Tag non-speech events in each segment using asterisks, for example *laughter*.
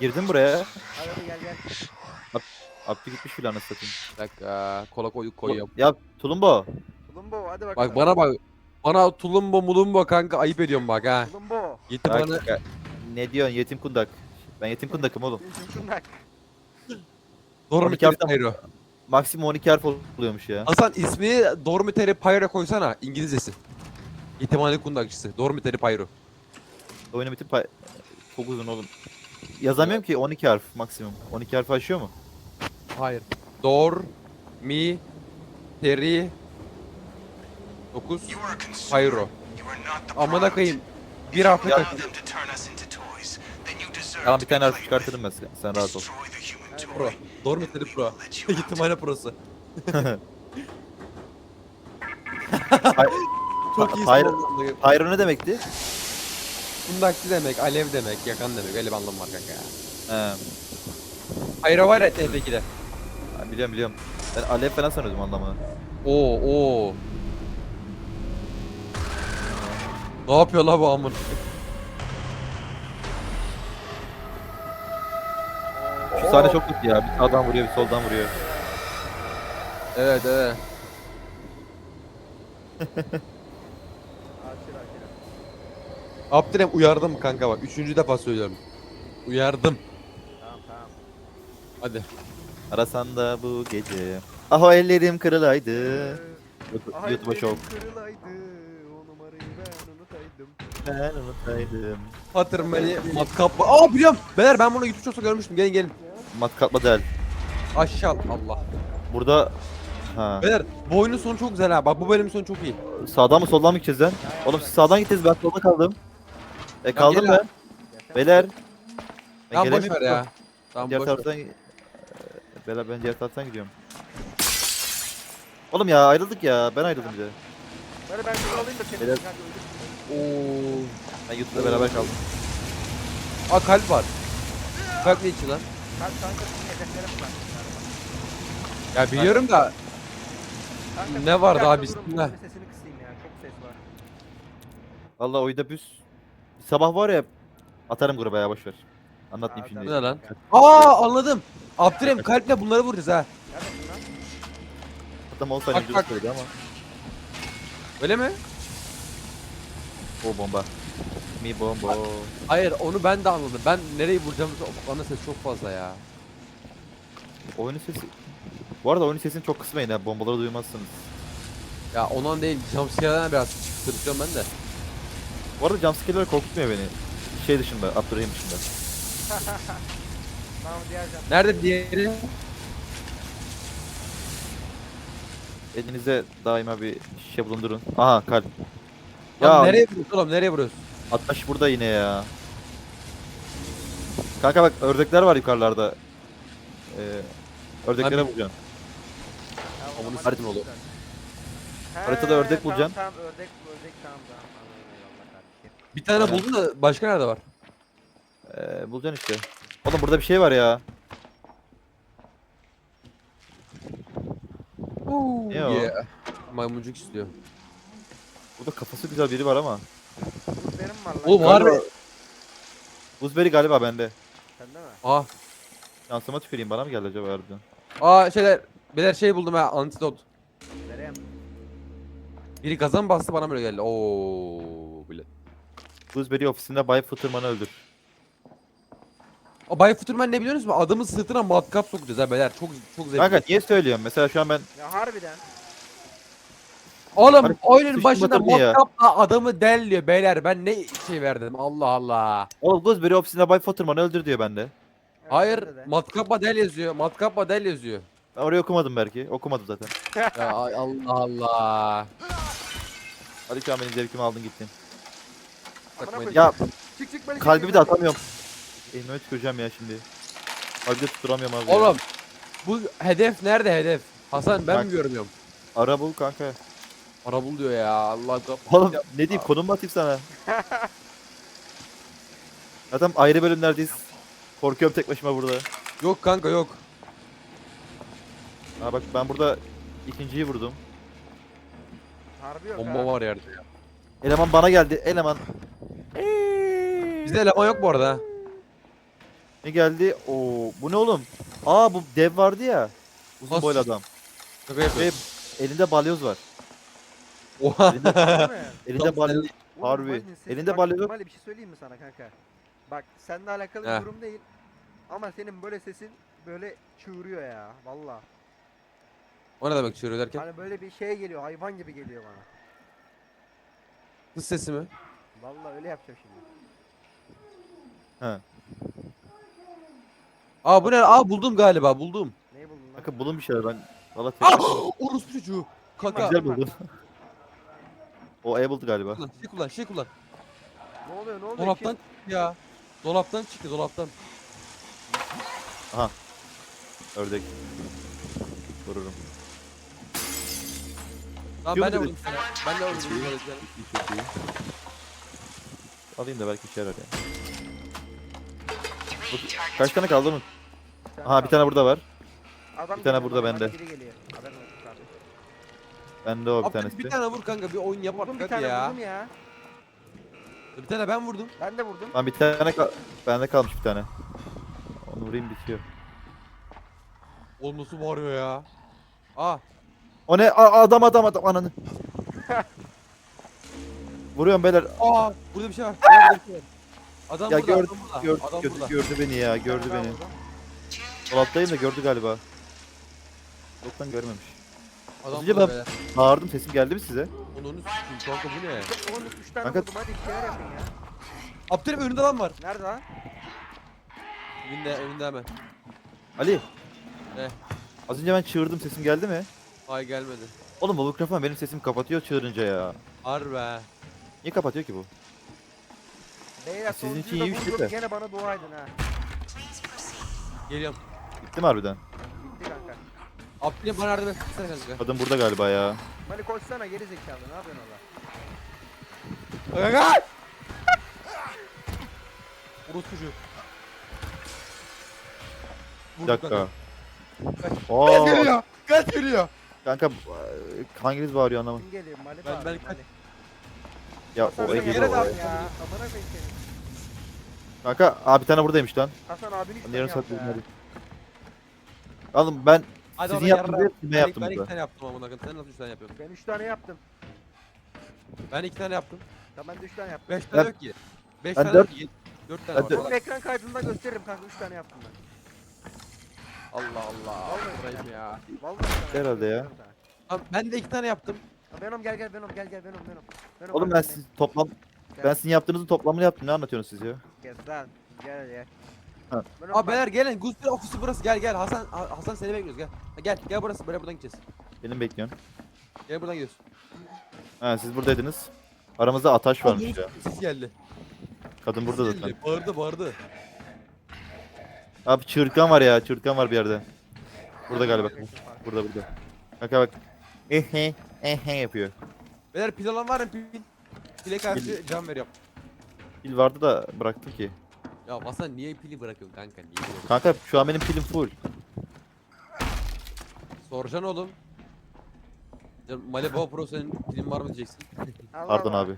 Girdim buraya. Hadi gel gel. Abdü gitmiş anasını satayım. Bir dakika kola koyduk koyuyorum. Ya Tulumbo. Tulumbo hadi bakalım. Bak bana bak. Bana tulumbo mulumbo kanka ayıp ediyorum bak ha. Tulumbo. Gitti Bak, bana. ya, ne diyorsun yetim kundak. Ben yetim kundakım oğlum. Şundak. Dormiteri hafta- Pyro. Maksimum 12 harf oluyormuş ya. Hasan ismini Dormiteri Pyro koysana İngilizcesi. Yetimhane kundakçısı. Dormiteri Pyro. Oyunun bütün pay... Çok uzun oğlum. Yazamıyorum ki 12 harf maksimum. 12 harf aşıyor mu? Hayır. Dor mi teri 9 Pyro. Amına koyayım. Bir Ya- kaç. Tamam bir tane harf çıkartırım ben sen, sen rahat ol. Pro. Dormiteri Pro. Yetimhane *laughs* Pro'su. *laughs* Çok iyi. Pyro ne demekti? Kundakçı demek, alev demek, yakan demek. Öyle bir anlam var kanka ya. He. Pyro var ya TF'de. ha, biliyorum biliyorum. Ben alev falan sanıyordum anlamını. Oo oo. Ne yapıyor la bu amın? Şu sahne çok kötü ya. Bir sağdan vuruyor bir soldan vuruyor. Evet evet. *laughs* Abdurrahim uyardım kanka bak. Üçüncü defa söylüyorum. Uyardım. Tamam tamam. Hadi. Arasan da bu gece. Ah ellerim kırılaydı. Ee, YouTube- ay YouTube'a benim şov. Kırılaydı. O numarayı ben unutaydım. Ben unutaydım. Hatırım beni matkap. Aa biliyorum. Beyler ben bunu YouTube çoksa görmüştüm. Gelin gelin. Matkapla del. Aşağı Allah. Burada ha. Beyler bu oyunun sonu çok güzel ha. Bak bu bölümün sonu çok iyi. Sağdan mı soldan mı gideceğiz lan? Oğlum siz sağdan gittiniz ben solda kaldım. E kaldım ben. Beyler. Ben Tamam boş ver gelemiyorum. ya. Tamam Diğer boş ver. taraftan... Beyler ben diğer taraftan gidiyorum. Oğlum ya ayrıldık ya. Ben ayrıldım bir de. Böyle ben şunu alayım da seni Beyler- hadi öldür. Oo. Ben YouTube'da beraber kaldım. Aa kalp var. Kalp ne için lan? Kalk kanka sizin hedeflerim var. Ya biliyorum da Kanka, Ne bir var dakika daha durun, bunun Sesini kısayım ya çok ses var. Valla oyunda büs. Sabah var ya atarım gruba ya boşver. Anlatmayayım şimdi. bu ne lan? Aa anladım. Abdurrahim kalple bunları vuracağız ha. Lan? Adam olsa Bak, önce bak. söyledi ama. Öyle mi? O bomba. Mi bomba. Hayır onu ben de anladım. Ben nereyi vuracağımı ana ses çok fazla ya. Oyunun sesi. Bu arada oyunun sesini çok kısmayın ha. Bombaları duymazsınız. Ya ondan değil. Jumpscare'den biraz tırsıyorum ben de. Bu arada jumpscare'ler korkutmuyor beni. Şey dışında, Abdurrahim dışında. *laughs* Tamam diğer can. Nerede diğeri? Elinize daima bir şişe bulundurun. Aha kalp. Ya Ya nereye vuruyorsun oğlum? Nereye vuruyorsun? Ataş burada yine ya. Kanka bak ördekler var yukarılarda. Ee, ördeklere Abi- vuracaksın. Tamam, Ama bunu haritada olur. güzel. Haritada ördek tamam, bulacaksın. Tamam ördek ördek tamam tamam. Bir tane Aynen. buldum da başka nerede var? Ee, bulacaksın işte. Oğlum burada bir şey var ya. Ne o? Yeah. Maymuncuk istiyor. Burada kafası güzel biri var ama. Bu benim var lan. Oğlum Galiba- harbi. Buzberry galiba bende. Sende mi? Aa. Şansıma tüküreyim bana mı geldi acaba harbiden? Aa şeyler. Beyler şey buldum ha antidot. Vereyim. Biri gazan bastı bana böyle geldi. Oo Buzberry ofisinde Bay Fıtırman'ı öldür. Aa Bay Futurman ne biliyor musunuz? Adamın sırtına matkap sokacağız ha beyler. Çok çok zevkli. Kanka niye söylüyorum? Mesela şu an ben Ya harbiden. Oğlum Hani oyunun başında ya. matkapla adamı delliyor beyler. Ben ne şey verdim Allah Allah. Oğlum Buzberry ofisinde Bay Fıtırman'ı öldür diyor bende. Evet, Hayır bende de. matkapla del yazıyor. Matkapla del yazıyor. Ben orayı okumadım belki. Okumadım zaten. ya ay Allah Allah. Hadi şu an benim zevkimi aldın gittin. Takmayın. Ya Çık çık beni kalbimi de atamıyorum. Elime tüküreceğim ya şimdi. Kalbi de tutturamıyorum abi. ya. Oğlum bu hedef nerede hedef? Hasan ben Bak. mi görmüyorum? Ara bul kanka. Para bul diyor ya Allah kap. Oğlum ne diyeyim konum mu atayım sana? Zaten ayrı bölümlerdeyiz. Korkuyorum tek başıma burada. Yok kanka yok. Ha bak ben burada ikinciyi vurdum. Harbi yok Bomba ha. var yerde. Eleman bana geldi. Eleman. Bizde eleman yok bu arada. Ne geldi? Oo, bu ne oğlum? Aa bu dev vardı ya. Uzun Nasıl? boylu adam. Şaka Ve yapıyorum. elinde balyoz var. Oha. Elinde, *laughs* elinde balyoz. Oğlum, Harbi. Mali'nin sesi- Elinde bak, balyoz. Mali bir şey söyleyeyim mi sana kanka? Bak seninle alakalı Heh. bir durum değil. Ama senin böyle sesin böyle çığırıyor ya. Valla. O ne demek çığırıyor derken? Hani böyle bir şey geliyor. Hayvan gibi geliyor bana. Kız sesi mi? Valla öyle yapacağım şimdi. He. Aa bu ne? Aa buldum galiba buldum. Neyi buldun lan? Kanka bulun bir şeyler ben. Valla Aa! tek Orospu çocuğu. Kanka. güzel buldum. o Able'dı galiba. Kullan, şey kullan, şey kullan. Ne oluyor ne oluyor? Dolaptan çıktı ya. Dolaptan çıktı, dolaptan. Ördek. Vururum. Tamam Yok ben de vurdum sana. Ben de vurdum. İyi. Çok iyi. Alayım da belki işe yarar ya. Bu- Kaç tane kaldı mı? Aha bir tane burada var. Adam bir tane geliyor, burada bende. Biri geliyor. Haberin olsun kardeşim. Bende o bir Abi tanesi. bir tane vur kanka bir oyun yap Vurdum artık bir hadi tane ya. vurdum ya. Bir tane ben vurdum. Ben de vurdum. Lan bir tane kal bende kalmış bir tane. Onu vurayım bitiyor. Oğlum nasıl bağırıyor ya. Aa. O ne? A- adam adam adam ananı. *laughs* Vuruyorum beyler. Aa. Burada bir şey var. Burada bir şey var. Adam Ya burada, gördü, adam burada. gördü, adam gördü, burada. gördü beni ya, gördü beni. Dolaptayım da gördü galiba. Yoktan görmemiş. Adam burada ben- beyler. Bağırdım sesim geldi mi size? Onu sikeyim kanka bu ne? Oğlum 3 tane Kanka- vurdum hadi bir şeyler yapın ya. Abdülhamit önünde lan var. Nerede lan? Önünde, önünde hemen. Ali. Ne? Az önce ben çığırdım sesim geldi mi? Ay gelmedi. Oğlum bu mikrofon benim sesimi kapatıyor çığırınca ya. Harbi be. Niye kapatıyor ki bu? Beyler Sizin için da iyiymiş vurdum, de. Gene bana dua edin ha. Geliyorum. Bitti mi harbiden? Bitti kanka. Abdülhamit bana yardım etsene kanka. Kadın burada galiba ya. Mali koşsana geri zekalı ne yapıyorsun orada? Kanka! Orospu çocuğu. Bir Vurdum dakika. kanka. Kaç Oo, geliyor. Kaç geliyor. kanka e, hanginiz bağırıyor anlamadım. Kim geliyor Mali Ben- bağırıyor, ben Mali. Ya Hasan o sen Ege yere dal ya. Amına koyayım seni. Kanka abi bir tane buradaymış lan. Hasan abini Ben yarım saat ya. hadi. Oğlum ben Hadi sizin ona yaptığınız yarra. hepsini ben Ben, yaptım ben iki burada. tane yaptım amına koyayım. Sen nasıl üç tane yapıyorsun? Ben 3 tane yaptım. Ben iki tane yaptım. Tamam ben de 3 tane yaptım. Beş tane Ben- yok ki. Beş Ben tane dört- yok ki. Dört tane Ben var. dört- Onun ekran kaydında gösteririm kanka 3 tane yaptım ben. Allah Allah. Vallahi Allah'ım ya. Vallahi üç tane Herhalde yaptım, ya. gösteririm sana. Tamam, ben de iki tane yaptım. Venom gel gel Venom gel gel Venom Venom. Venom Oğlum ben siz toplam Gel, ben sizin yaptığınızın toplamını yaptım. Ne anlatıyorsunuz siz ya? Gel lan. Gel gel. Ha. Venom Abi beyler gelin. Gusper ofisi burası. Gel gel. Hasan Ha- Hasan seni bekliyoruz gel. Ha, Gel gel burası. Böyle buradan gideceğiz. Benim bekliyorsun. Gel buradan gidiyoruz. Ha siz buradaydınız. Aramızda ataş varmış ya. Ses geldi. Kadın burada Ses zaten. geldi. Bağırdı bağırdı. Abi çığırtkan var ya. Çığırtkan var bir yerde. Burada galiba. Burada burada. Kanka bak. Ehe ehe yapıyor. Beyler pil olan var mı pil? Pile karşı can veriyorum. Pil vardı da bıraktım ki. Ya Hasan niye pili bırakıyorsun kanka? Niye bırakıyorsun? Kanka şu an benim pilim full. Soracaksın oğlum. Ya Malibu Pro senin pilin var mı diyeceksin. *laughs* Allah Pardon Allah. abi.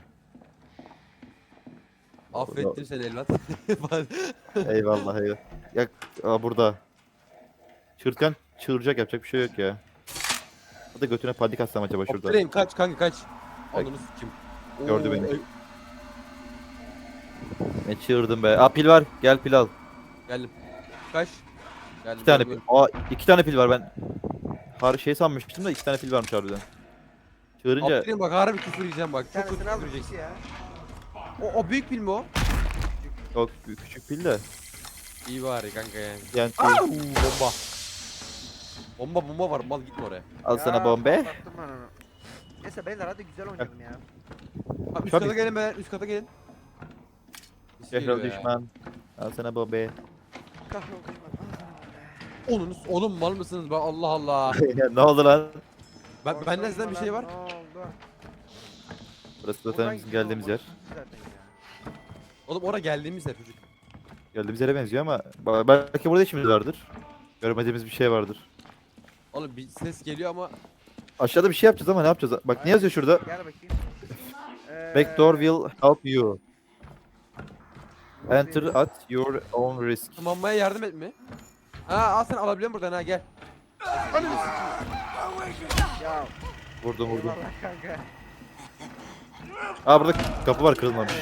Affettim seni evlat. *laughs* Eyvallah eyvallah. Ya aa, burada. Çığırtkan çığıracak yapacak bir şey yok ya. Hadi götüne panik atsam acaba şurada. Optireyim kaç kanka kaç. Bak. Ananı sikeyim. Gördü beni. ay- Ne çığırdım be. Aa pil var. Gel pil al. Geldim. Kaç. Geldim. İki tane pil. Aa iki tane pil var ben. Har şey sanmıştım da iki tane pil varmış harbiden. Çığırınca Optireyim bak harbi küfür yiyeceğim bak. Çok kötü küfür bir yiyeceksin. ya. O, o büyük pil mi o? yok küçük pil de. İyi bari kanka yani. Yani Aa, bomba. Bomba bomba var mal gitme oraya. al sana bombe. patlattım ben onu. Neyse beyler hadi güzel oynayalım ya. Abi üst Tabii. kata gelin beyler üst kata gelin. Geliyor ya. düşman. Al sana bombe. Kahrol düşman. Oğlum, oğlum mal mısınız be Allah Allah. *laughs* ne oldu lan? Ben, benden sizden bir şey var. Burası zaten bizim gidiyor, geldiğimiz yer. burası zaten ya. Oğlum oraya geldiğimiz yer çocuk. Geldiğimiz yere benziyor ama ba- belki burada işimiz vardır. Görmediğimiz bir şey vardır. Oğlum bir ses geliyor ama Aşağıda bir şey yapacağız ama ne yapacağız? Bak ne yazıyor şurada? Gel bakayım. *laughs* Ee, Backdoor will help you. Enter at your own risk. Tırmanmaya yardım et mi? Ha al sen alabiliyorum buradan ha gel. Ya Vurdum vurdum. eyvallah kanka. Aa burada kapı var kırılmamış.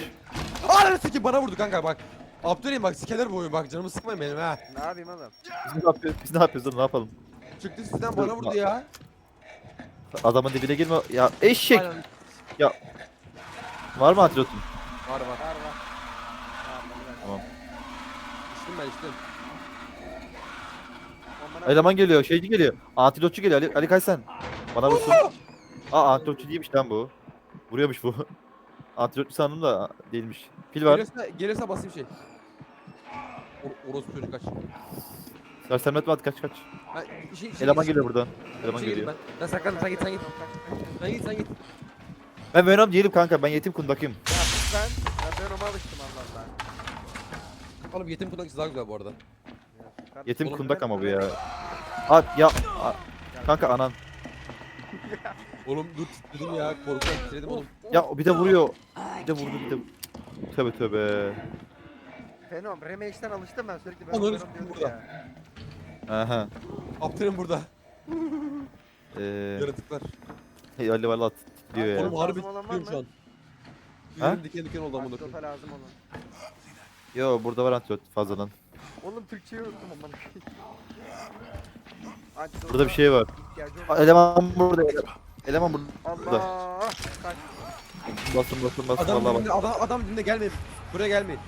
Ananı sikeyim bana vurdu kanka bak. Abdurrahim bak sikeler bu oyun bak canımı sıkmayın benim ha. Ne yapayım oğlum? Biz ne yapıyoruz? Biz ne yapıyoruz oğlum ne yapalım? Çıktı sizden bana vurdu ya. Adamın dibine girme. Ya eşek. Aynen. Var mı antilotun? Var var. Var var. Tamam. İçtim ben içtim. Eleman geliyor, şeyci geliyor. Antilotçu geliyor. Ali, Ali kaç sen? Bana vursun. Aa antilotçu değilmiş lan bu. Vuruyormuş bu. *laughs* Antilotçu sandım da değilmiş. Pil var. Gelirse, gelirse basayım şey. Or orospu çocuk kaç. Sersemletme at kaç kaç. Ben, şey, şey, Eleman şey- geliyor buradan. Eleman şey geliyor. Ben, ben saklandım sen git sen git. Sen git sen git. Ben Venom değilim kanka. Ben yetim kundakıyım. Ya ben. Ben ona alıştım Allah Allah. Oğlum yetim kundakçısı daha güzel bu arada. Ya. Yetim Oğlum, kundak ben- ama bu ya. At ya. a- kanka anan. *laughs* Oğlum dur titredim ya korkudan titredim oğlum. Ya bir de vuruyor. Bir de vurdu bir de. Tövbe tövbe. Venom, Remake'den alıştım ben sürekli Venom Venom burada. ya. Aha. Abdurrahim burada. *laughs* Ee, Yaratıklar. hey, Ali valla titriyor ya. Oğlum harbi Lazım olan var şu mı? an. Ha? Tüylerim diken diken oldu amına koyayım. Antidopa lazım olan. Yo burada var antilot fazladan. Oğlum Türkçeyi unuttum amına. Antidopa Burada bir şey var. ihtiyacı olan- Eleman burada. ele- Eleman burada. Allah! Kaç. Basın basın basın Adam vallahi bak. dibinde, adam, adam dibinde gelmeyin. Buraya gelmeyin.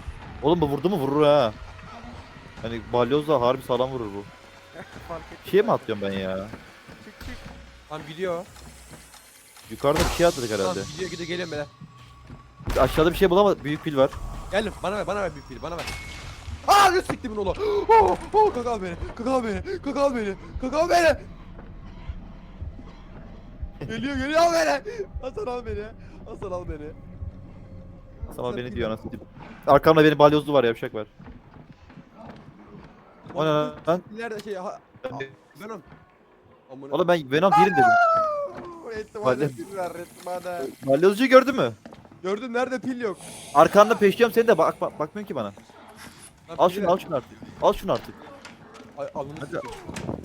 Oğlum bu vurdu mu vurur ha. Hani balyoz da harbi sağlam vurur bu. *laughs* Fark ettim Şeye mi ben. atlıyorum ben ya? Çık çık. Tamam gidiyor. Yukarıda bir şey atladık herhalde. Tamam gidiyor gidiyor geliyorum beyler. Aşağıda bir şey bulamadık. Büyük pil var. Geldim bana ver bana ver büyük pil bana ver. Aa ne siktimin oğlu. *gasps* Oh, oh kakal beni. Kakal beni. Kakal beni. Kakal beni. *laughs* geliyor geliyor al beni. Hasan al beni. Hasan al beni. Sana beni diyor anasını. Arkamda benim balyozlu var yavşak var. O ne lan? Nerede şey ha. Venom. Amına. Oğlum ben Venom değilim dedim. Etmade bir ver etmade. Balyozcuyu gördün mü? Gördün nerede pil yok. Arkanda peşliyorum seni de bak, bak bakmıyorsun ki bana. Lan Al pili şunu ver. al şunu artık. Al şunu artık. Ay, alnını Hadi. sikeyim.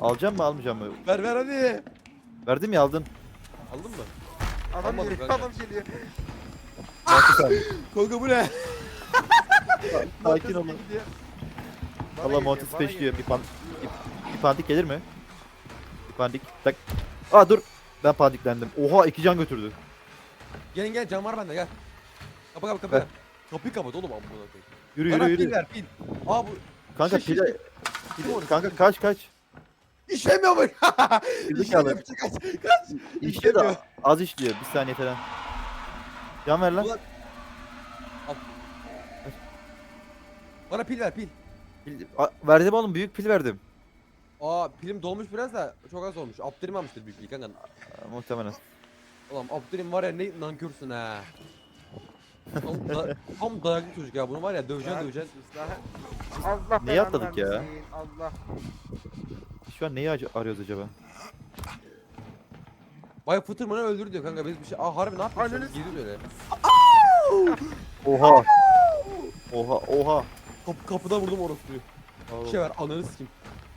Alacağım mı almayacağım mı? Ver ver hadi. Verdim ya aldın. Aldın mı? Adam Almadım geliyor, kanka. adam geliyor. Kanka bu ne? Sakin olun. gidiyor. Geliyor, montes peşliyor. Bir, pan bir, bir pandik gelir mi? Bir pandik. Tak. Aa dur. Ben pandiklendim. Oha iki can götürdü. Gelin gel cam var bende gel. Kapa kapa kapa. Ver. Kapıyı kapat oğlum amına koyayım. Yürü Bana yürü pil yürü. ver pil. Aa bu Kanka Şiş, pile... pile- Kanka kaç kaç. işlemiyor? Girdik *laughs* İşlemiyor. abi. Kaç kaç. İşliyor da az işliyor. Bir saniye falan. Can ver lan. Ulan- Bana pil ver pil. Pil- A- verdim oğlum büyük pil verdim. Aa pilim dolmuş biraz da çok az olmuş. Abdurrahim almıştır büyük pil kanka. Aa, Muhtemelen. Ulan Abdurrahim var ya ne nankörsün ha. Tam, da, tam dayaklı çocuk ya bunu var ya döveceksin döveceksin. Allah Neyi belanı atladık ya? vermesin, Allah. Şu an neyi ac- arıyoruz acaba? Bay Fıtırman'ı öldür diyor kanka biz bir şey. Aa harbi ne yapıyorsun? Ananı Geri böyle. Oha. Oha oha. Kapı, kapıda vurdum orospuyu. Bir şey ver ananı sikeyim.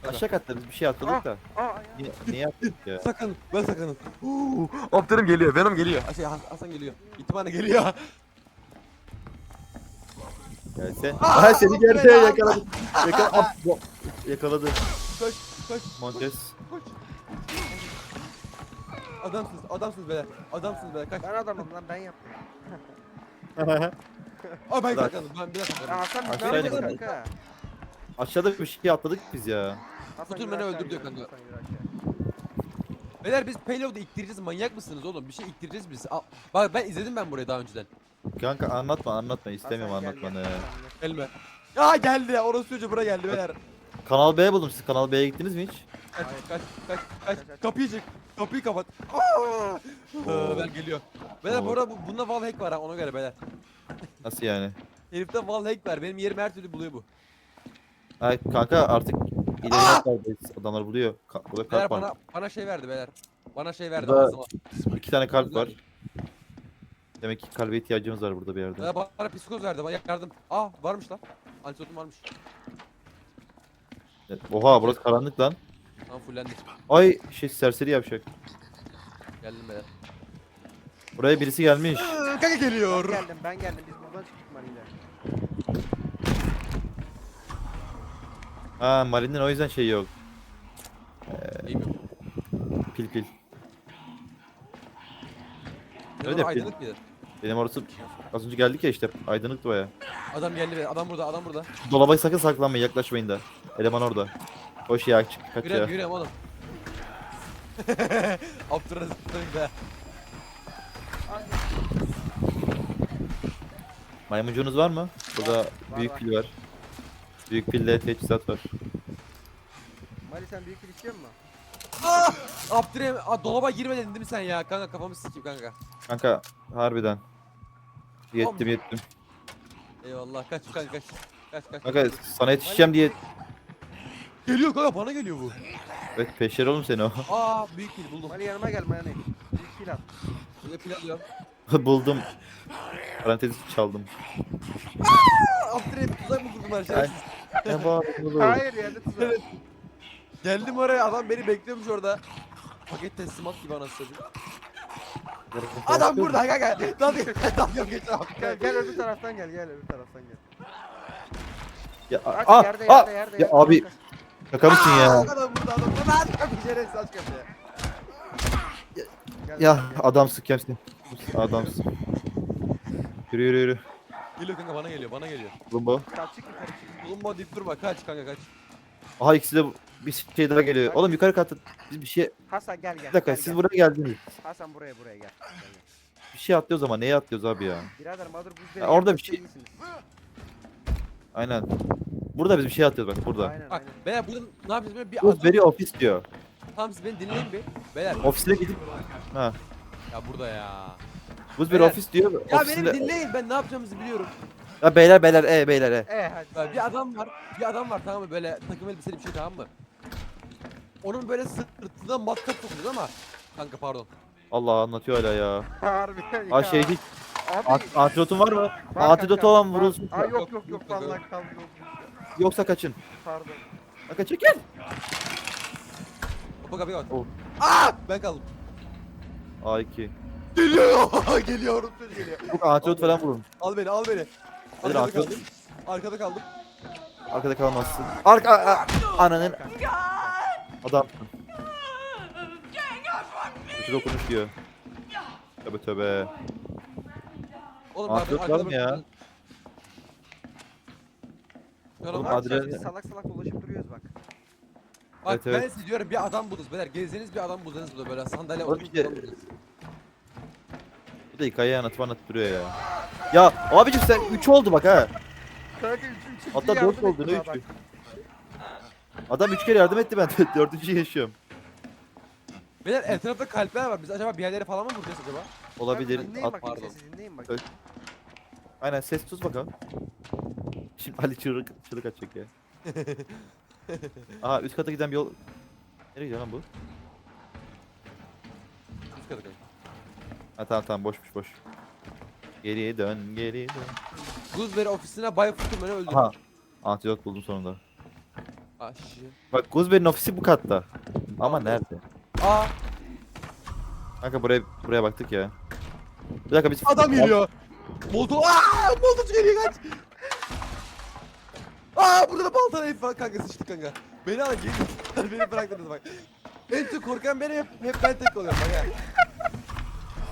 Aşağı katta biz bir şey atladık da. Niye, niye atladık ya? *laughs* Sakın ben sakınım. Abdurrahim geliyor Venom geliyor. Şey Has- Hasan geliyor. İtibane geliyor. Gelse. Aha seni gerçeğe yakaladı. Yakaladı. Yakaladı. Kaç kaç Montes. kaç. Adamsınız adamsınız beyler. Adamsınız beyler kaç. Ben adamım lan ben yaptım. *laughs* Aa ben saklandım ben bir daha Ya saklandım. Hasan biz ne Aşağı yapıyoruz inelim. kanka? Aşağıda bir şey atladık biz ya. Hasan Tutun yürü beni aşağı, öldür diyor yürü, kanka. Hasan yürü aşağı. Beyler biz payload'u iktireceğiz manyak mısınız oğlum? Bir şey iktireceğiz biz. Aa, bak ben izledim ben burayı daha önceden. Kanka anlatma anlatma istemiyorum Hasan gel, anlatmanı. gel, Hasan Gelme. Ya geldi ya orası çocuğu buraya geldi beyler. Kanal B'ye buldum siz Kanal B'ye gittiniz mi hiç? Kaç Hayır. kaç kaç kaç. Kaç, kaç. Kapıyı çek. Kapıyı kapat. Aa! Ee, ben geliyor. Beyler bu arada bu, bunda wall hack var ha ona göre beyler. Nasıl yani? Herifte wall hack var. Benim yerimi her türlü buluyor bu. Ay kanka artık ileri noktalardayız. Adamlar buluyor. Ka burada Beyler kalp var. bana bana şey verdi beyler. Bana şey verdi Burada- ağzıma. İki tane kalp var. Demek ki kalbe ihtiyacımız var burada bir yerde. Beyler bana psikoz verdi. Bana yardım. Aa varmış lan. Antidotum varmış. Oha burası karanlık lan. Tamam fullendi. Ay şey serseri yavşak. Geldim beyler. Buraya birisi gelmiş. Kanka Ben geliyor. geldim ben geldim biz buradan çıktık Mari'yle. Ha Marin'in o yüzden şey yok. İyi mi? Pil pil. Ne Öyle oğlum, yapayım. aydınlık mıydı? Benim orası az önce geldik ya işte aydınlıktı baya. Adam geldi be. Adam burada, adam burada. Dolaba sakın saklanmayın yaklaşmayın da. Eleman orada. Hoş ya çık kaç ya. Yürüyorum, yürüyorum oğlum. *laughs* Abdurrahman be. Maymuncuğunuz var mı? Burada büyük var. pil var. Büyük pille teçhizat var. Mari sen büyük bir istiyor musun? Ah! Abdurrahman, Aa, dolaba girme dedin değil mi sen ya? Kanka kafamı sikeyim kanka. Kanka harbiden. Yettim yettim. Eyvallah kaç kanka kaç. Kaç kaç. Kanka sana yetişeceğim diye. Geliyor kanka bana geliyor bu. Evet peşler oğlum seni o. Aa büyük pil buldum. Mari yanıma gel Mari. Büyük pil at. Şurada pil alıyorum. *laughs* Buldum. Parantezi çaldım. Aa, Abdurrahman tuzak mı kurdum her şey? Ne oğlum? Hayır yerde tuzak. Geldim oraya adam beni bekliyormuş orada. Paket teslimat gibi anasını satayım. Adam burada kanka. Dalga dalga geç Gel, gel öbür taraftan gel gel öbür taraftan gel. Ya, Aç ah, yerde ah, yerde yerde. ya yerde, abi kanka. Şaka mısın ya? Adam burada adam. Aç kapıyı şerefsiz aç kapıyı. Gel, Ya gel. adamsın kimsin? Adamsın. Yürü yürü yürü. Geliyor kanka bana geliyor bana geliyor. Lumbo. Kaç çık yukarı çık. Bulunma deyip durma kaç kanka kaç. Aha ikisi de bir şey daha geliyor. Oğlum yukarı katta biz bir şey... Hasan gel gel. Bir dakika gel, siz gel. buraya geldiniz. Hasan buraya buraya gel. Gel, gel. Bir şey atlıyoruz ama neye atlıyoruz abi ya? Birader mother buz Ya orada bir şey-. Aynen. Burada biz bir şey atıyoruz bak burada. Aynen Bak aynen. beyler burada ne yapacağız böyle bir Buz adam. veriyor ofis diyor. Tamam siz beni dinleyin bir. Beyler. Ofisine gidip... Ha. Ya burada ya. Buz Beyler. veriyor ofis diyor. Ya beni ofisinde... bir dinleyin ben ne yapacağımızı biliyorum. Ya beyler beyler e beyler e. Ee hadi. Bir adam var. Bir adam var tamam mı böyle takım elbiseli bir şey tamam mı? Onun böyle sırtından matkap sokuyoruz ama kanka pardon. Allah anlatıyor hala ya. *laughs* Harbiden Ha ya. şey değil. Abi. Ant- Antidotun var mı? var Antidotu kanka, olan var. vurulsun. Aa yok yok Yok, vallahi kaldı yok. Yoksa kaçın. Pardon. Kanka çekil. Kapı kapıyı kapat. Oh. Aa! Ben kaldım. A2. Geliyor. *laughs* geliyor. Rutbeli geliyor. Bu antidot falan vurun. Al beni al beni. Hadi Arkada ol. kaldım. Arkada kaldım. Arkada kalmazsın. Arka a- a- ananın adamsın. Kötü dokunuş diyor. Tövbe tövbe. Oğlum Antidot arkada var mı ya? Oğlum, Abi adrenalin- salak salak dolaşıp duruyoruz bak. bak Evet, ben evet. size diyorum bir adam buldunuz beyler. Gezdiğiniz bir adam buldunuz burada böyle sandalye Oğlum adam buldunuz. Bu da hikayeyi anlatıp anlatıp duruyor ya. Ya abicim sen 3 oldu bak ha. Kanka üçüncü Hatta yardım 4 oldu ne bak. 3'ü? Adam 3 kere yardım etti ben 4. *laughs* yaşıyorum. Beyler etrafta kalpler var. Biz acaba bir yerlere falan mı vuracağız acaba? Olabilir. Dinleyin At- bakayım pardon. sesi dinleyin bak. Evet. Aynen ses tuz bakalım. Şimdi Ali çığlık, çığlık atacak ya. *laughs* Aha üst kata giden bir yol. Nereye gidiyor lan bu? Üst katı kanka. Ha tamam tamam boşmuş boş. Geriye dön geriye dön. Gooseberry ofisine Bay Furkan'ı öldürdüm. Aha. Antidot buldum sonunda. Ah shit. Bak Gooseberry'in ofisi bu katta. Ama nerede? Aa Kanka buraya buraya baktık ya. Bir dakika biz adam geliyor. Molotov. Aa Molotov geliyor kaç. Aa burada da baltalı herif var kanka sıçtık kanka. Beni alın gelin. *laughs* beni bıraktınız bak. En çok korkan benim hep, hep ben tek oluyorum bak ya.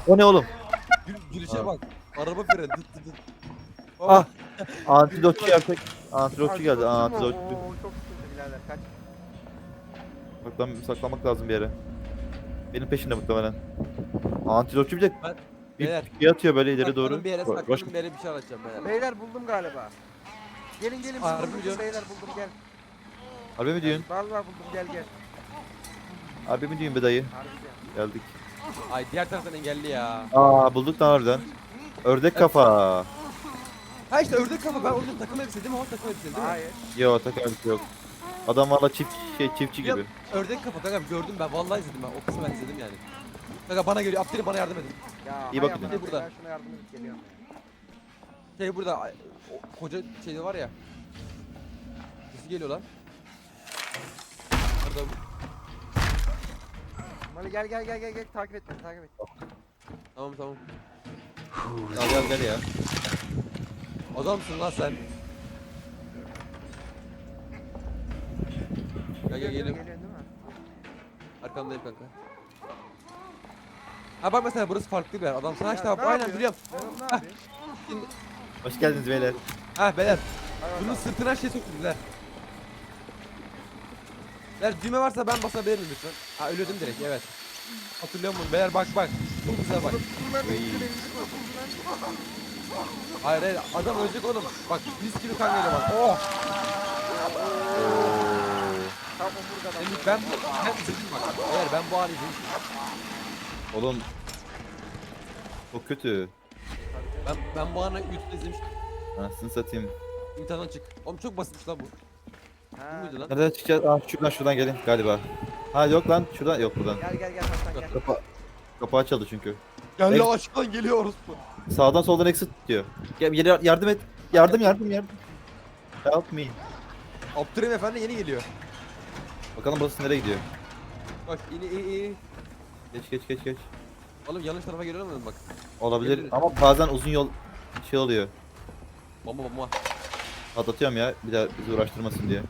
O ne oğlum? Gül, gülüşe Ha. bak. Araba freni dıt dıt dıt. Ah. Antidotçu gerçek. Antidotçu Abi, geldi. Antidotçu. oo, Çok sıkıntı birader kaç. Saklan, saklamak lazım bir yere. Benim peşinde muhtemelen. Antidotçu bir de Ben- bir Beyler. şey atıyor böyle ileri Saklanın doğru. Bir yere Ba- saklanın Başka bir yere bir şey anlatacağım beyler. Beyler buldum galiba. Gelin gelin Harbi buldum, diyorsun. beyler buldum gel. Harbi mi diyorsun? Vallahi buldum gel gel. Harbi mi diyorsun be dayı? Harbiden. Geldik. Ay diğer taraftan engelli ya. Aa bulduk lan harbiden. Ördek kafa. Ha işte ördek kafa ben orada takım elbise değil mi? O takım elbise değil mi? Hayır. Yo takar yok. Adam valla çift şey çiftçi Ya, gibi. Ördek kafa kanka gördüm ben vallahi izledim ben o kısmı ben izledim yani. Kanka bana geliyor Abdül'e bana yardım edin. Ya İyi hay bakın. amına Bir burada. koyayım, Ben şuna yardım edip geliyorum. Şey burada ay, o koca şey var ya. geliyor lan. Nerede bu? Mali gel gel gel gel gel takip et beni takip et. Tamam tamam. Gel gel gel ya. Adamsın lan sen. Gel gel geliyorum. Geliyorsun değil mi? Arkandayım kanka. Ha bak mesela burası farklı bir yer. Adam sana işte abi. Aynen biliyorum. Ben ne yapayım? Hoş geldiniz beyler. Ha beyler. Bunun sırtına şey soktular. Beyler düğme varsa ben basabilir miyim lütfen? Ha ölüyordum direkt evet. Hatırlıyorum bunu. Beyler bak bak. Çok güzel bak. Hayır hayır adam ölecek oğlum. Bak mis gibi kan geliyor bak. Oh. Tam omurgadan. Emik ben bu ben bak. Beyler ben bu hali. Oğlum. Çok kötü. Ben ben bu anı YouTube'da izlemiştim. Anasını satayım. İmtihandan çık. Oğlum çok basitmiş lan bu. Bu Ha, muydu lan? Nereden çıkacağız? Aa şuradan şuradan gelin galiba. Ha yok lan şuradan yok buradan. Gel gel gel Hasan gel. Kapa kapağı çaldı çünkü. Geldi Em- aşağıdan geliyor orospu. Sağdan soldan exit diyor. Gel gel yardım et. Yardım yardım yardım. Help me. Abdurrahim efendi yeni geliyor. Bakalım burası nereye gidiyor. Bak ini iyi iyi. Geç geç geç geç. Oğlum yanlış tarafa geliyor mu bak. Olabilir Gelir. ama bazen uzun yol şey oluyor. Bomba bomba. Atlatıyorum ya bir daha bizi uğraştırmasın diye.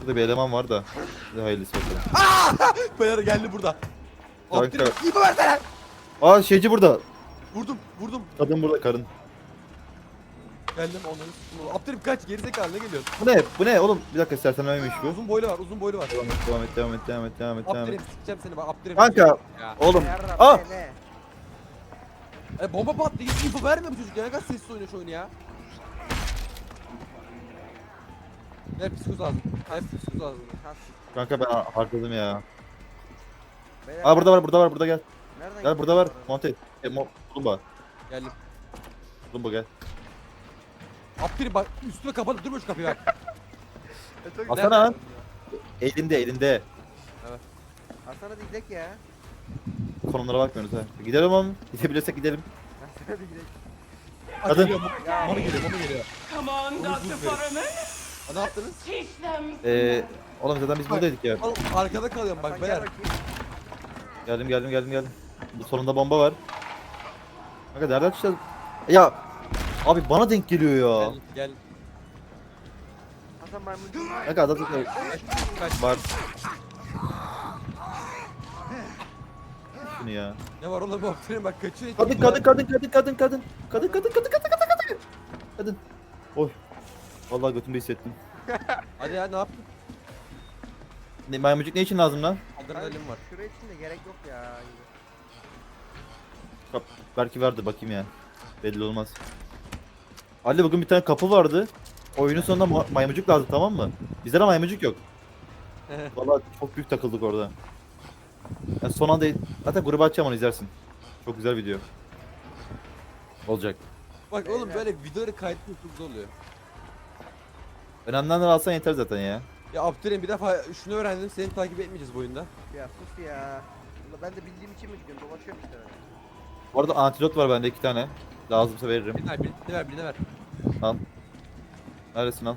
Burada bir eleman var da. Bir de hayırlısı bakalım. *laughs* Beyler geldi burada. Kanka. Abdurrahim iyi versene. Aa şeyci burada. Vurdum vurdum. Kadın burada karın. Geldim onları tuttum. Abdurrahim kaç gerizekalı ne geliyor? Bu ne? Bu ne oğlum? Bir dakika sersemlememiş bu. Uzun boylu var uzun boylu var. Devam et, devam et, devam et, devam et, devam et, devam et. Abdurrahim sikeceğim seni bak Abdurrahim. Kanka, Ya. oğlum. Ne? E, bomba patlıyor. Hiç info vermiyor bu çocuk ya. Ne kadar sessiz oynuyor şu oyunu ya. Hep psikoz lazım. Hep psikoz lazım. Has. Kanka ben harcadım ya. Beyler, Aa burada var, burada var, burada gel. Nereden Gel burada var. Monte. E, mo Tulumba. Geldim. Tulumba gel. Abdurrahim bak üstüme kapalı durma şu kapıyı bak. *laughs* E, çok Hasan güzel. han. Elinde, elinde. Hasan'a da gidelim ya. Konumlara bakmıyoruz ha. Gidelim oğlum. Gidebilirsek gidelim. Hasan'a da gidelim. Hadi Kadın. geliyor. Ya. Bana geliyor bana geliyor. Come on, Dr. Foreman. Ha, ne yaptınız? Teach them. Ee, oğlum zaten biz buradaydık ya. Oğlum arkada kalıyorum Hasan bak gel beyler. bakayım. Geldim, geldim, geldim, geldim. Bu sonunda bomba var. Kanka nereden çıkacağız? Ya. Abi bana denk geliyor ya. Gel gel. Hasan maymuncu. Kanka adam Kaç kaç. var. Şunu ya. Ne var oğlum bu Abdurrahim bak kaçıyor. Kadın kadın kadın kadın kadın kadın. Kadın kadın kadın kadın kadın kadın. Kadın. Oy. Vallahi götümde hissettim. *laughs* Hadi ya ne yaptın? Ne, maymucuk ne için lazım lan? Adrenalin var. Şuraya için de gerek yok ya. Kap, belki vardır bakayım ya. Belli olmaz. Ali bugün bir tane kapı vardı. Oyunun sonunda ma- maymucuk lazım tamam mı? Bizde de maymucuk yok. Vallahi çok büyük takıldık orada. Yani son anda zaten gruba açacağım onu izlersin. Çok güzel video. Olacak. Bak oğlum Beyler. böyle videoları kaydetmek çok zor oluyor. Önemli olanları alsan yeter zaten ya. Ya Abdurrahim bir defa şunu öğrendim seni takip etmeyeceğiz bu oyunda. Ya sus ya. Ulan Ben de bildiğim için mi gidiyorum? Dolaşıyorum işte. Bu arada antilot var bende iki tane. Lazımsa veririm. Birine ver birine ver birine ver. Al. Neredesin al.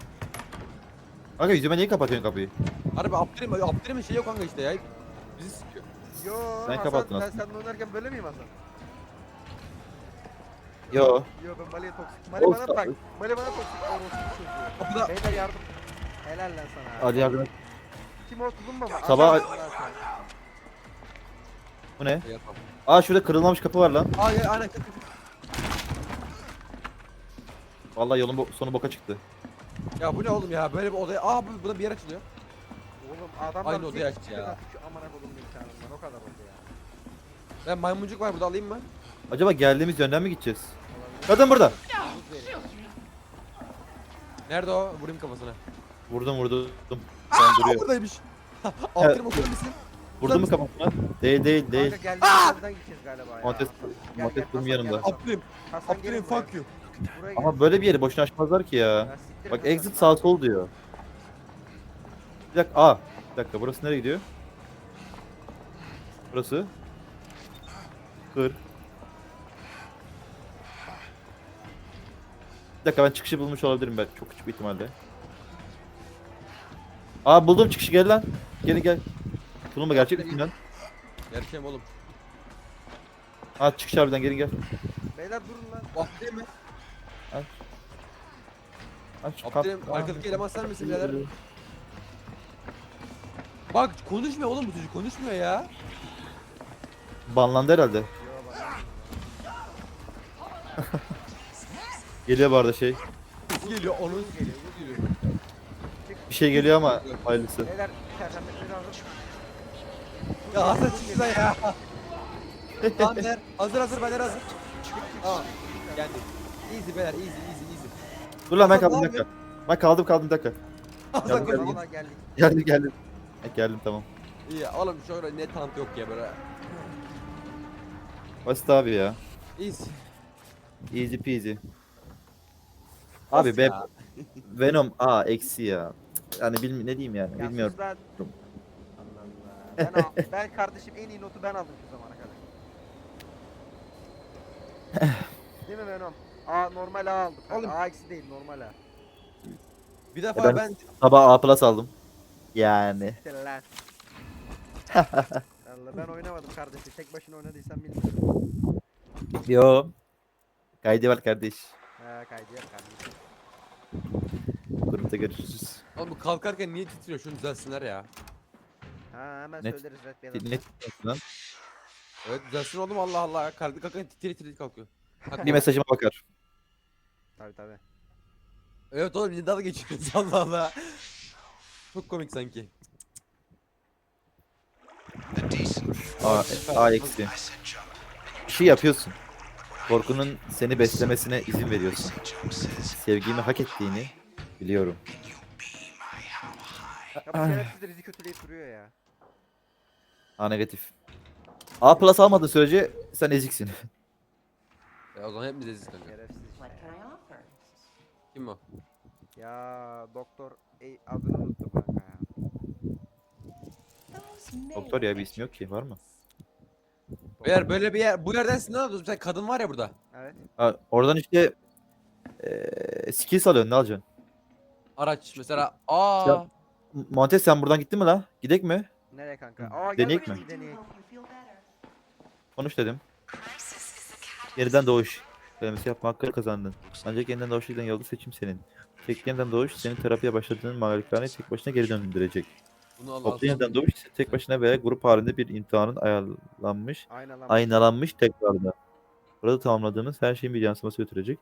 Kanka yüzüme niye kapatıyorsun kapıyı? Harbi Abdurrahim, Abdurrahim'in şey yok kanka işte ya. Bizi sikiyor. Yo Sen Hasan kapattın ben aslında. seninle oynarken böyle miyim Hasan? Yo. Yo ben Mali'ye toksik. Mali bana bak. Mali bana toksik. Orospu çocuğu. Kapıda Beyler yardım. Helal lan sana. Hadi yardım et. Kim o tulumba mı? Sabah- Hasan, Hasan. Bu ne? Gel, tamam. Aa şurada kırılmamış kapı var lan. Aa gel aynen kapı. Vallahi yolun bo- sonu boka çıktı. Ya bu ne oğlum ya böyle bir odaya aa bu buna bir yer açılıyor. Oğlum adamlar Aynı odayı bir- açtı ya. amına kodum imkanından o kadar oldu ya. Ben maymuncuk var burada alayım mı? Acaba geldiğimiz yönden mi gideceğiz? Olabilir. Kadın burada. Nerede o? Vurayım kafasına. Vurdum vurdum. Aa Sen duruyor. buradaymış. *laughs* Abdurrahim okur musun? Vurdun mu kafasına? Değil değil değil. Kanka geldiğimiz yoldan gideceğiz galiba ya. Montes-. Gel, gel, Hasan, gel. Hasan buraya. fuck you. Buraya gel. Ama böyle bir yeri boşuna açmazlar ki ya. Ya siktir Bak Hasan, exit sağ sol diyor. Bir dakika. Aa. Bir dakika burası nereye gidiyor? Burası. Kır. Bir dakika ben çıkışı bulmuş olabilirim ben. Çok küçük bir ihtimalle. Aa buldum çıkışı gel lan. Gelin gel. Tulumba gerçek misin lan? Gerçeğim oğlum. Aa çıkış harbiden gelin gel. Beyler durun lan. Değil mi? Aç kap. Abdülhamim arkadaki eleman sen misin birader? Bak konuşmuyor oğlum bu çocuk konuşmuyor ya. Banlandı herhalde. *laughs* Geliyor bu arada şey. Geliyor onun geliyor bu geliyor. Bir şey geliyor ama hayırlısı. Beyler aldım. Ya Hasan çıktı da ya. Tamam. Hazır hazır beyler hazır. Tamam. Geldi. Easy beyler easy easy easy. Dur lan ben kaldım bir dakika. Ben kaldım kaldım bir dakika. *laughs* Hasan Geldim, geldim. Geldik. *laughs* Geldim geldim. Ha, geldim tamam. İyi oğlum şöyle ne tant yok ya böyle. Basit abi ya. Easy. Easy peasy. Abi be Ya. Venom A eksi ya. Yani bilmi ne diyeyim yani Ya bilmiyorum. sus lan. Allah Allah. Ben, al- ben kardeşim en iyi notu ben aldım şu zamana kadar. *sighs* Değil mi Venom? A normal A aldım. Oğlum. A eksi değil normal A. Bir defa ben- ben Sabah A plus aldım. Yani. Gel lan. *laughs* Allah ben oynamadım kardeşim. Tek başına oynadıysan bilmiyorum. Yo. Kaydı var kardeş. Ha kaydı yap kardeşim. Grupta görüşürüz. Oğlum bu kalkarken niye titriyor şunu düzelsinler ya. Ha hemen Net- söyleriz Red Bey'den. ne- lan? Evet düzelsin oğlum Allah Allah. Kaldı kalkarken titri titri kalkıyor. Kalk Bir mesajıma bakar. Tabi tabi. Evet oğlum bir dalga geçiyoruz *laughs* Allah Allah. Çok komik sanki. A, A eksi. Bir şey yapıyorsun. Korkunun seni beslemesine izin veriyorsun. Sevgimi hak ettiğini biliyorum. Ya bu şerefsiz de bizi kötüleyip duruyor ya. A negatif. A plus almadığın sürece sen eziksin. *laughs* E, o zaman hep biziz kanka. Şerefsiz What işte. can I offer? Kim o? Ya doktor e, adını unuttum kanka ya. Those Doktor ya bir ismi yok ki var mı? Beyler böyle bir yer, bu yerden siz ne yapıyorsunuz? Bir tane kadın var ya burada. Evet. Ha, oradan işte eee skills alıyorsun ne alacaksın? Araç mesela. Aa. Ya- Montes sen buradan gittin mi la? Gidek mi? Nereye kanka? Aa gel deneyek mi? bir deneyek. Konuş dedim. Yeniden doğuş. Denemesi yapma hakkı kazandın. Ancak yeniden doğuşa giden yolda seçim senin. Tek yeniden doğuş senin terapiye başladığın malikane tek başına geri döndürecek. Bunu Toplu yeniden doğuş ise tek başına veya grup halinde bir imtihanın ayarlanmış, Aynen lan. aynalanmış tekrarda. Burada tamamladığımız her şeyin bir yansıması götürecek.